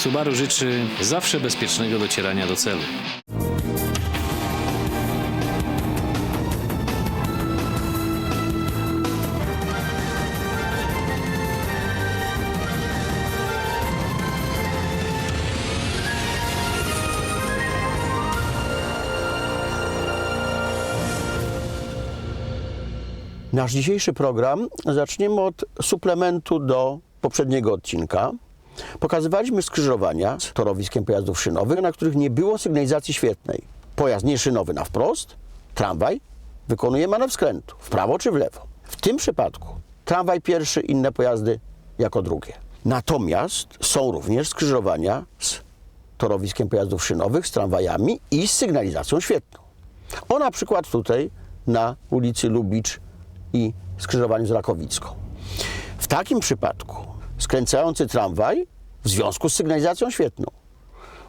Subaru życzy zawsze bezpiecznego docierania do celu. Nasz dzisiejszy program zaczniemy od suplementu do poprzedniego odcinka. Pokazywaliśmy skrzyżowania z torowiskiem pojazdów szynowych, na których nie było sygnalizacji świetnej. Pojazd nieszynowy na wprost, tramwaj wykonuje manewr skrętu, w prawo czy w lewo. W tym przypadku tramwaj pierwszy, inne pojazdy jako drugie. Natomiast są również skrzyżowania z torowiskiem pojazdów szynowych, z tramwajami i z sygnalizacją świetną. O na przykład tutaj na ulicy Lubicz i skrzyżowaniu z Rakowicką. W takim przypadku skręcający tramwaj w związku z sygnalizacją świetną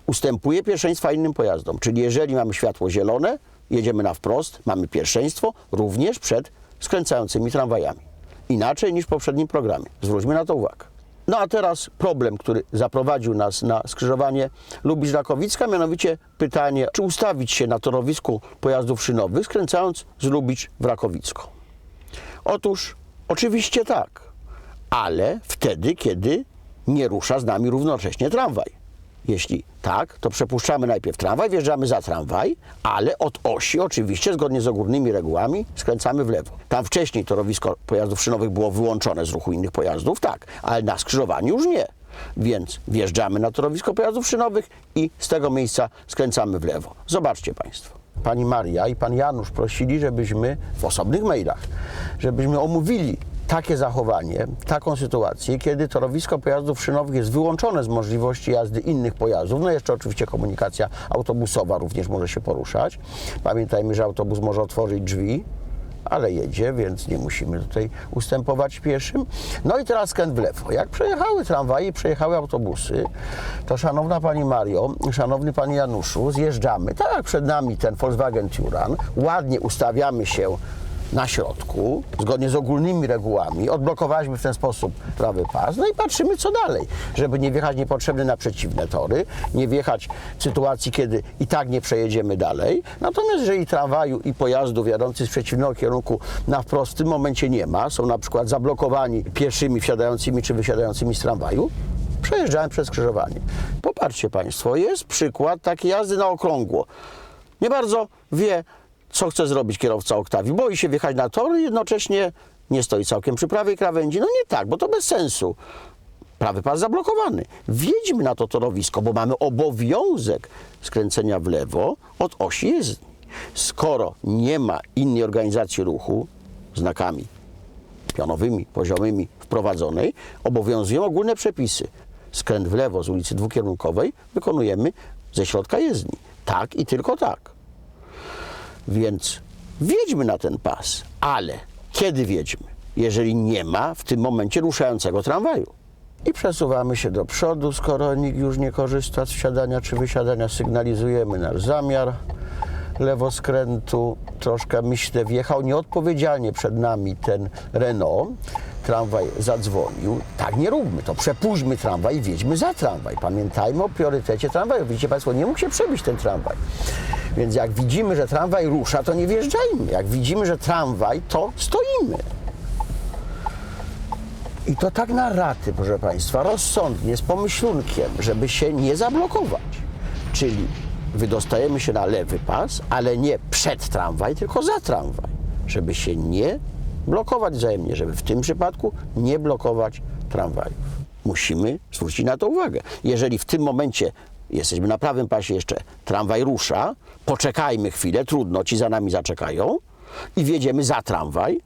ustępuje pierwszeństwa innym pojazdom. Czyli jeżeli mamy światło zielone, jedziemy na wprost, mamy pierwszeństwo również przed skręcającymi tramwajami. Inaczej niż w poprzednim programie. Zwróćmy na to uwagę. No a teraz problem, który zaprowadził nas na skrzyżowanie Lubicz-Rakowicka, mianowicie pytanie, czy ustawić się na torowisku pojazdów szynowych, skręcając z Lubicz w Rakowicką. Otóż oczywiście tak, ale wtedy, kiedy nie rusza z nami równocześnie tramwaj. Jeśli tak, to przepuszczamy najpierw tramwaj, wjeżdżamy za tramwaj, ale od osi oczywiście, zgodnie z ogólnymi regułami, skręcamy w lewo. Tam wcześniej torowisko pojazdów szynowych było wyłączone z ruchu innych pojazdów, tak, ale na skrzyżowaniu już nie. Więc wjeżdżamy na torowisko pojazdów szynowych i z tego miejsca skręcamy w lewo. Zobaczcie Państwo. Pani Maria i pan Janusz prosili, żebyśmy w osobnych mailach, żebyśmy omówili takie zachowanie, taką sytuację, kiedy torowisko pojazdów szynowych jest wyłączone z możliwości jazdy innych pojazdów. No jeszcze oczywiście komunikacja autobusowa również może się poruszać. Pamiętajmy, że autobus może otworzyć drzwi, ale jedzie, więc nie musimy tutaj ustępować pieszym. No i teraz skręt w lewo. Jak przejechały tramwaje i przejechały autobusy, to szanowna pani Mario, szanowny panie Januszu, zjeżdżamy, tak przed nami ten Volkswagen Touran, ładnie ustawiamy się na środku, zgodnie z ogólnymi regułami, odblokowaliśmy w ten sposób prawy pas, no i patrzymy co dalej, żeby nie wjechać niepotrzebnie na przeciwne tory, nie wjechać w sytuacji, kiedy i tak nie przejedziemy dalej. Natomiast jeżeli tramwaju i pojazdów jadących z przeciwnego kierunku na wprost w tym momencie nie ma, są na przykład zablokowani pieszymi wsiadającymi czy wysiadającymi z tramwaju, przejeżdżałem przez skrzyżowanie. Popatrzcie Państwo, jest przykład takiej jazdy na okrągło. Nie bardzo wie, co chce zrobić kierowca Oktawi. Boi się wjechać na tor i jednocześnie nie stoi całkiem przy prawej krawędzi. No nie tak, bo to bez sensu. Prawy pas zablokowany. Wjedźmy na to torowisko, bo mamy obowiązek skręcenia w lewo od osi jezdni. Skoro nie ma innej organizacji ruchu, znakami pionowymi, poziomymi wprowadzonej, obowiązują ogólne przepisy. Skręt w lewo z ulicy dwukierunkowej wykonujemy ze środka jezdni. Tak i tylko tak. Więc wjedźmy na ten pas, ale kiedy wjedźmy? Jeżeli nie ma w tym momencie ruszającego tramwaju. I przesuwamy się do przodu, skoro nikt już nie korzysta z wsiadania czy wysiadania, sygnalizujemy nasz zamiar lewoskrętu. Troszkę myślę, wjechał nieodpowiedzialnie przed nami ten Renault. Tramwaj zadzwonił. Tak nie róbmy to. Przepuśćmy tramwaj i wjedźmy za tramwaj. Pamiętajmy o priorytecie tramwaju. Widzicie Państwo, nie mógł się przebić ten tramwaj. Więc jak widzimy, że tramwaj rusza, to nie wjeżdżajmy. Jak widzimy, że tramwaj, to stoimy. I to tak na raty, proszę Państwa, rozsądnie, z pomyślunkiem, żeby się nie zablokować. Czyli wydostajemy się na lewy pas, ale nie przed tramwaj, tylko za tramwaj, żeby się nie blokować wzajemnie, żeby w tym przypadku nie blokować tramwajów. Musimy zwrócić na to uwagę. Jeżeli w tym momencie jesteśmy na prawym pasie jeszcze, tramwaj rusza, poczekajmy chwilę, trudno, ci za nami zaczekają i wjedziemy za tramwaj,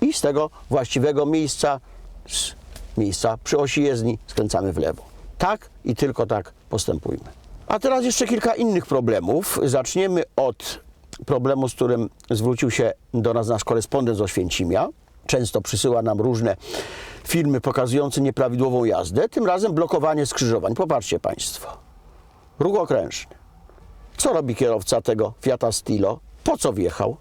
i z tego właściwego miejsca, z miejsca przy osi jezdni, skręcamy w lewo. Tak i tylko tak postępujmy. A teraz jeszcze kilka innych problemów. Zaczniemy od problemu, z którym zwrócił się do nas nasz korespondent z Oświęcimia. Często przysyła nam różne filmy pokazujące nieprawidłową jazdę, tym razem blokowanie skrzyżowań. Popatrzcie Państwo. Ruch okrężny. Co robi kierowca tego Fiata Stilo? Po co wjechał?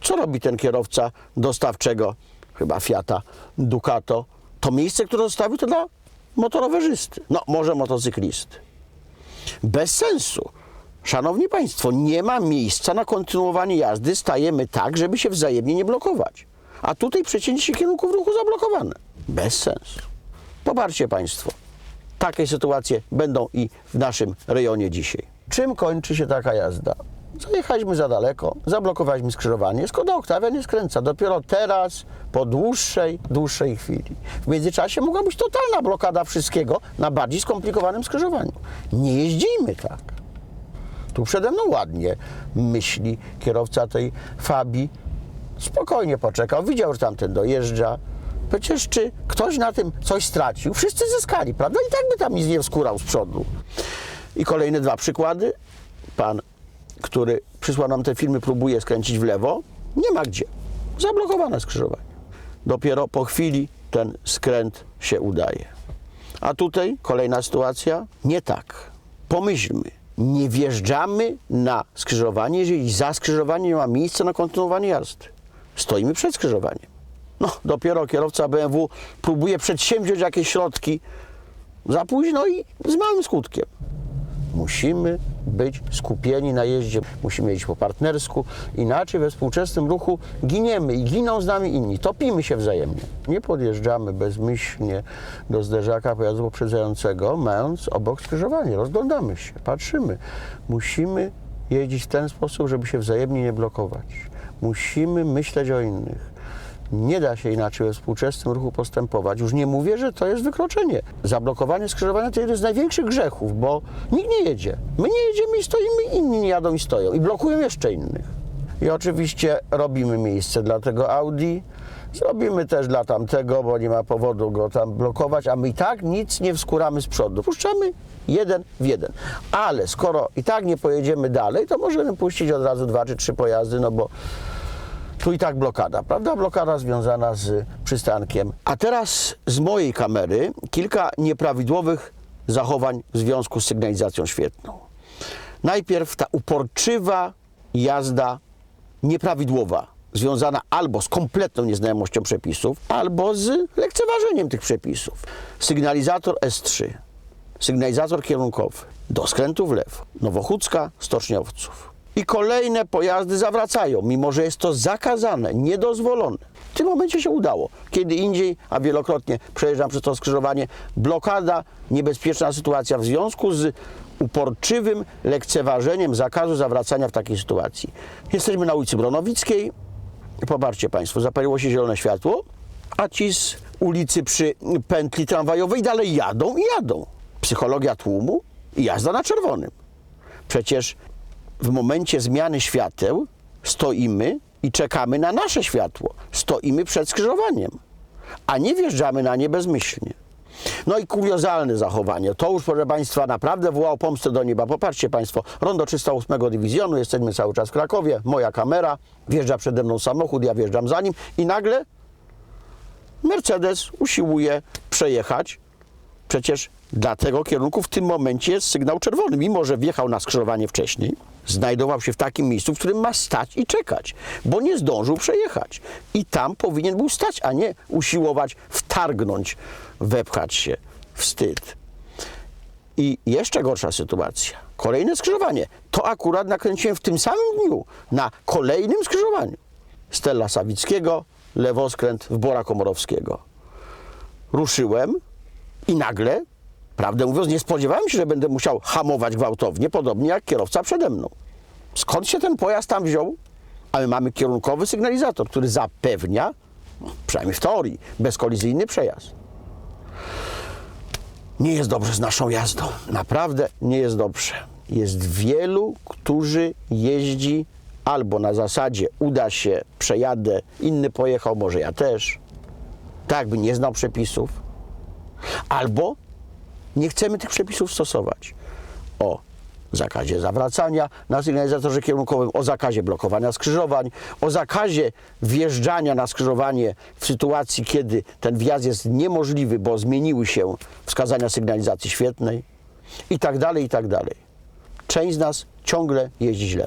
Co robi ten kierowca dostawczego, chyba Fiata Ducato? To miejsce, które zostawił, to dla motorowerzysty, no może motocyklisty. Bez sensu. Szanowni Państwo, nie ma miejsca na kontynuowanie jazdy. Stajemy tak, żeby się wzajemnie nie blokować. A tutaj przecięcie kierunków ruchu zablokowane. Bez sensu. Popatrzcie Państwo. Takie sytuacje będą i w naszym rejonie dzisiaj. Czym kończy się taka jazda? Zajechaliśmy za daleko, zablokowaliśmy skrzyżowanie. Skoda Oktawia nie skręca. Dopiero teraz, po dłuższej, dłuższej chwili. W międzyczasie mogła być totalna blokada wszystkiego na bardziej skomplikowanym skrzyżowaniu. Nie jeździmy tak. Tu przede mną ładnie myśli kierowca tej Fabii. Spokojnie poczekał, widział, że tamten dojeżdża. Przecież czy ktoś na tym coś stracił? Wszyscy zyskali, prawda? I tak by tam nic nie wskórał z przodu. I kolejne dwa przykłady. Pan, który przysłał nam te filmy, próbuje skręcić w lewo. Nie ma gdzie. Zablokowane skrzyżowanie. Dopiero po chwili ten skręt się udaje. A tutaj kolejna sytuacja. Nie tak. Pomyślmy. Nie wjeżdżamy na skrzyżowanie, jeżeli za skrzyżowanie nie ma miejsca na kontynuowanie jazdy. Stoimy przed skrzyżowaniem. No, dopiero kierowca BMW próbuje przedsięwziąć jakieś środki za późno i z małym skutkiem. Musimy być skupieni na jeździe, musimy jeździć po partnersku, inaczej we współczesnym ruchu giniemy i giną z nami inni, topimy się wzajemnie. Nie podjeżdżamy bezmyślnie do zderzaka pojazdu poprzedzającego, mając obok skrzyżowanie, rozglądamy się, patrzymy. Musimy jeździć w ten sposób, żeby się wzajemnie nie blokować. Musimy myśleć o innych. Nie da się inaczej we współczesnym ruchu postępować. Już nie mówię, że to jest wykroczenie. Zablokowanie skrzyżowania to jeden z największych grzechów, bo nikt nie jedzie. My nie jedziemy i stoimy, inni nie jadą i stoją. I blokują jeszcze innych. I oczywiście robimy miejsce dla tego Audi. Zrobimy też dla tamtego, bo nie ma powodu go tam blokować, a my i tak nic nie wskuramy z przodu. Puszczamy jeden w jeden. Ale skoro i tak nie pojedziemy dalej, to możemy puścić od razu dwa czy trzy pojazdy, no bo tu i tak blokada, prawda? Blokada związana z przystankiem. A teraz z mojej kamery kilka nieprawidłowych zachowań w związku z sygnalizacją świetną. Najpierw ta uporczywa jazda nieprawidłowa, związana albo z kompletną nieznajomością przepisów, albo z lekceważeniem tych przepisów. Sygnalizator S3, sygnalizator kierunkowy, do skrętu w lewo, Nowochódzka, Stoczniowców. I kolejne pojazdy zawracają, mimo że jest to zakazane, niedozwolone. W tym momencie się udało. Kiedy indziej, a wielokrotnie przejeżdżam przez to skrzyżowanie, blokada, niebezpieczna sytuacja w związku z uporczywym lekceważeniem zakazu zawracania w takiej sytuacji. Jesteśmy na ulicy Bronowickiej. Popatrzcie Państwo, zapaliło się zielone światło, a ci z ulicy przy pętli tramwajowej dalej jadą i jadą. Psychologia tłumu i jazda na czerwonym. Przecież w momencie zmiany świateł stoimy i czekamy na nasze światło. Stoimy przed skrzyżowaniem, a nie wjeżdżamy na nie bezmyślnie. No i kuriozalne zachowanie. To już, proszę Państwa, naprawdę wołał pomstę do nieba. Popatrzcie Państwo, rondo 308 Dywizjonu, jesteśmy cały czas w Krakowie, moja kamera, wjeżdża przede mną samochód, ja wjeżdżam za nim i nagle Mercedes usiłuje przejechać Przecież dla tego kierunku w tym momencie jest sygnał czerwony, mimo że wjechał na skrzyżowanie wcześniej. Znajdował się w takim miejscu, w którym ma stać i czekać, bo nie zdążył przejechać. I tam powinien był stać, a nie usiłować wtargnąć, wepchać się. Wstyd. I jeszcze gorsza sytuacja. Kolejne skrzyżowanie. To akurat nakręciłem w tym samym dniu na kolejnym skrzyżowaniu. Stella Sawickiego, lewoskręt w Bora Komorowskiego. Ruszyłem i nagle, prawdę mówiąc, nie spodziewałem się, że będę musiał hamować gwałtownie, podobnie jak kierowca przede mną. Skąd się ten pojazd tam wziął? A my mamy kierunkowy sygnalizator, który zapewnia, przynajmniej w teorii, bezkolizyjny przejazd. Nie jest dobrze z naszą jazdą. Naprawdę nie jest dobrze. Jest wielu, którzy jeździ albo na zasadzie uda się, przejadę, inny pojechał, może ja też. Tak jakby nie znał przepisów. Albo nie chcemy tych przepisów stosować. O zakazie zawracania na sygnalizatorze kierunkowym, o zakazie blokowania skrzyżowań, o zakazie wjeżdżania na skrzyżowanie w sytuacji, kiedy ten wjazd jest niemożliwy, bo zmieniły się wskazania sygnalizacji świetnej i tak dalej, i tak dalej. Część z nas ciągle jeździ źle.